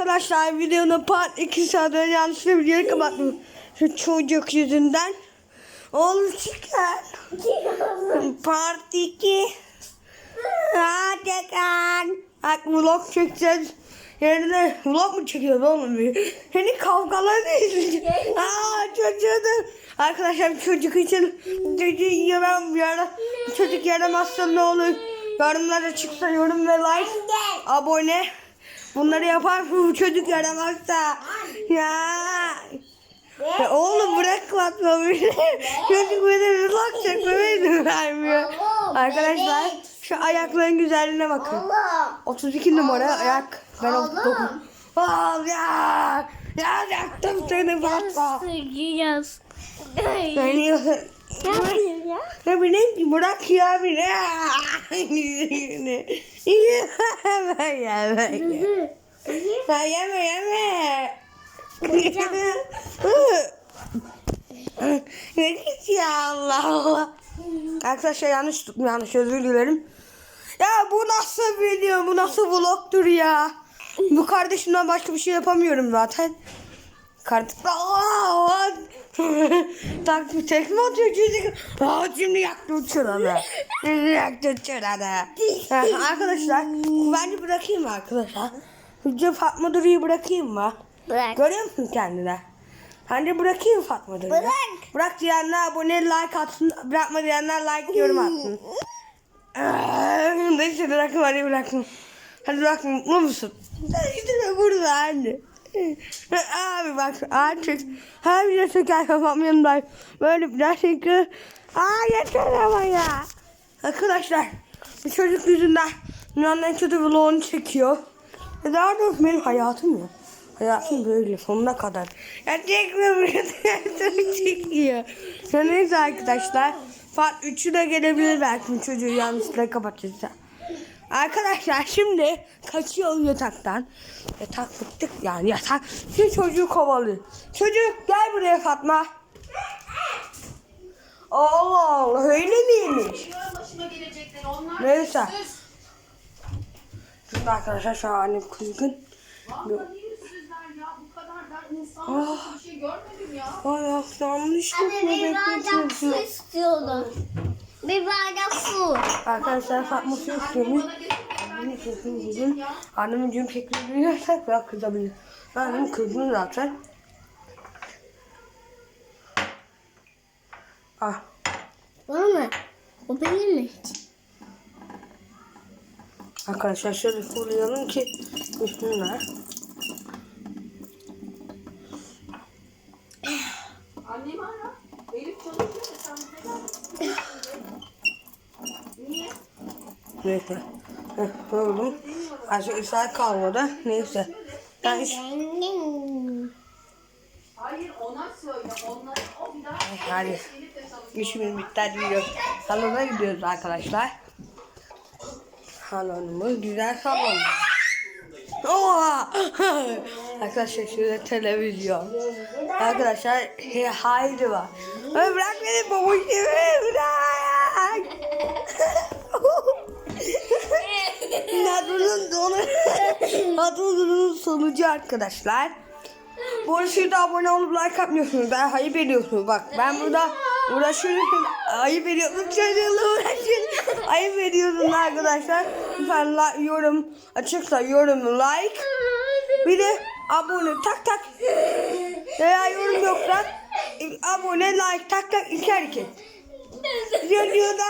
Arkadaşlar videonun part 2 saat önce yanlışlıkla videoyu kapattım. Şu çocuk yüzünden. Oğlum çıkar. part 2. Hadi kan. Bak vlog çekeceğiz. Yerine vlog mu çekiyoruz oğlum? Senin kavgalarını izleyeceğim. Aa çocuğu da. Arkadaşlar çocuk için çocuğu yemem bir ara. Çocuk yaramazsa ne olur? Yorumlara çıksa yorum ve like. Abone. Bunları yapar bu çocuk yaramazsa. Ya. ya oğlum bırak atma beni. çocuk beni vlog çekmeme izin vermiyor. Arkadaşlar şu ayakların güzelliğine bakın. Allah. 32 numara ayak. Ben 39. Aa, ya. Ya yaktım seni Fatma. Süreceğiz. Beni Ki bırak ya beni. Yeme yeme. Ha, yeme yeme. Ne git ya Allah Allah. Arkadaşlar yanlış tuttum yanlış özür dilerim. Ya bu nasıl video bu nasıl vlogdur ya. Bu kardeşimden başka bir şey yapamıyorum zaten. Kardeşim. Aa, tak bir tekme atıyor çocuk. Aa, şimdi yaktı uçuranı. Şimdi yaktı uçuranı. Ha, arkadaşlar bence bırakayım mı arkadaşlar? Hücre Fatma Duru'yu bırakayım mı? Bırak. Görüyor musun kendine? Bence bırakayım Fatma Duru'yu. Bırak. Bırak diyenler abone like atsın. Bırakma diyenler like yorum atsın. Aa, Neyse bırakın hadi bırakın. Hadi bırakın mutlu musun? İşte burada anne. Abi bak artık her bir şeker kafam yanındayım. Böyle bir çünkü Aa yeter ama ya. Arkadaşlar bir çocuk yüzünden dünyanın en kötü vlogunu çekiyor. E daha doğrusu benim hayatım ya. Hayatım böyle sonuna kadar. Ya çekmiyor çekiyor. Ya neyse arkadaşlar. Part 3'ü de gelebilir belki bu çocuğu yanlışlıkla kapatırsa. Arkadaşlar şimdi kaçıyor yataktan. Yatak bıktık yani yatak. Şimdi çocuğu kovalıyor. Çocuk gel buraya Fatma. Allah Allah öyle miymiş? Neyse. Şimdi arkadaşlar şu an annem kızgın. Vallahi yüzsüzler ya. Bu kadar da insan Ah. bir şey görmedim ya. Ay aksanmış. Anne bir bardak su istiyordum. Bir bardak su. Arkadaşlar Fatma su getir Annemin sesini dedim. Annemin cüm şeklini duyarsak biraz kızabilir. Annem kızgın zaten. Ah. Bana mı? O benim mi? Arkadaşlar şöyle kurulayalım ki üstüne. Neyse. Heh, oğlum. Azıcık ısrar kalmadı. Neyse. Ben iş... Hayır ona söyle. Ona, o bir daha Hadi. İşimiz bitti hadi gidiyoruz. Salona gidiyoruz arkadaşlar. Salonumuz güzel salon. Oha! arkadaşlar şurada televizyon. Arkadaşlar he, haydi var. Bırak beni babuşumu bırak. Nadır'ın sonu. Nadır'ın sonucu arkadaşlar. Bu arada abone olup like atmıyorsunuz. Ben ayıp ediyorsunuz. Bak ben burada uğraşıyorum. Ayıp ediyorsunuz. Çocuğumla uğraşıyorum. Ayıp ediyorsunuz arkadaşlar. Lütfen like, yorum açıksa yorum like. Bir de abone tak tak. Veya yorum yoksa abone like tak tak iki hareket. Çocuğu da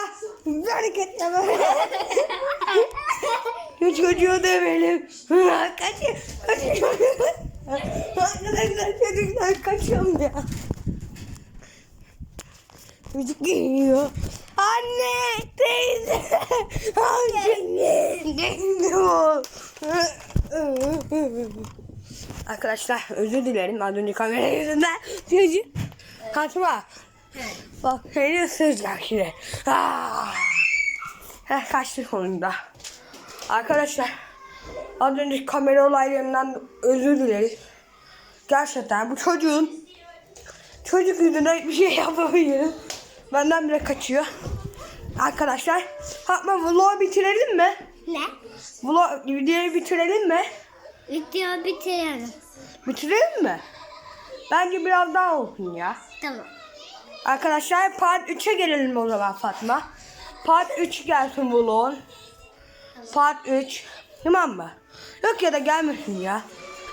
bir hareket yapalım. Çocuğu da benim. Kaçıyor. Kaçıyor. Arkadaşlar çocuklar kaçıyorum ya. Müzik geliyor. Anne, teyze, amca, geliyor. Arkadaşlar özür dilerim az önce kamera yüzünden çocuk kaçma. Bak seni ısıracak şimdi. Ah. Heh, kaçtı sonunda. Arkadaşlar az önce kamera olaylarından özür dileriz. Gerçekten bu çocuğun çocuk yüzünden bir şey yapamıyorum. Benden bile kaçıyor. Arkadaşlar Fatma vlog bitirelim mi? Ne? Vlog videoyu bitirelim mi? Video bitirelim. Bitirelim mi? Bence biraz daha olsun ya. Tamam. Arkadaşlar part 3'e gelelim o zaman Fatma. Part 3 gelsin vlogun. Part 3. Tamam mı? Yok ya da gelmesin ya.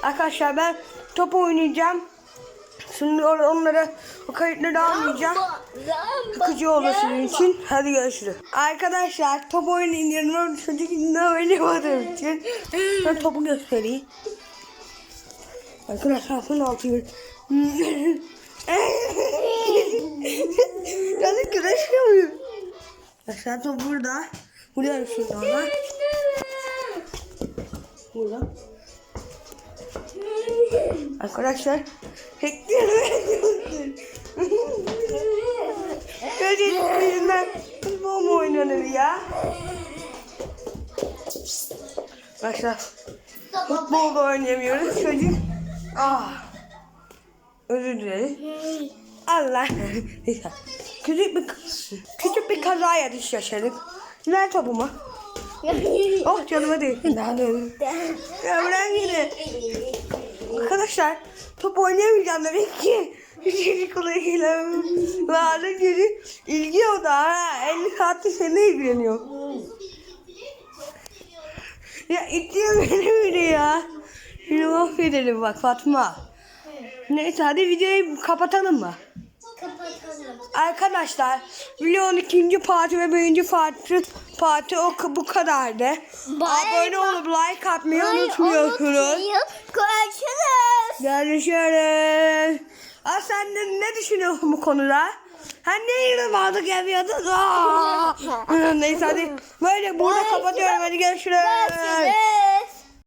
Arkadaşlar ben top oynayacağım. Şimdi onları o kayıtları almayacağım. Sıkıcı olur sizin için. Hadi görüşürüz. Arkadaşlar top oynuyorum. Çocuk içinde oynamadığım için. Ben topu göstereyim. Arkadaşlar bunu atıyor. Yani güreşiyor muyum? Arkadaşlar top burada. Şey daha var. Burada. Arkadaşlar bekliyorum. Çocuk yüzünden futbol mu oynanır ya? Arkadaşlar futbol da oynayamıyoruz çocuk. Ah. Özür dilerim. Allah. Küçük bir küçük bir kaza yarış yaşadık. Ver topumu. Oh canıma değil. Daha da. Ya bırak yine. Arkadaşlar top oynayamayacağım demek ki. Çocuk olayıyla vardı geri ilgi o da ha. 50 saattir seninle ilgileniyor. Ya itiyor beni biri ya. Şimdi mahvedelim bak Fatma. Neyse hadi videoyu kapatalım mı? Kapatalım. Arkadaşlar videonun ikinci parti ve birinci parti, parti o bu kadardı. Bye. Abone olup like atmayı unutmuyorsunuz. unutmayın. Görüşürüz. Görüşürüz. Aa, sen de ne düşünüyorsun bu konuda? Sen ne yine vardı gelmiyordun? Aa! Neyse hadi böyle burada kapatıyorum. Hadi görüşürüz. Görüşürüz.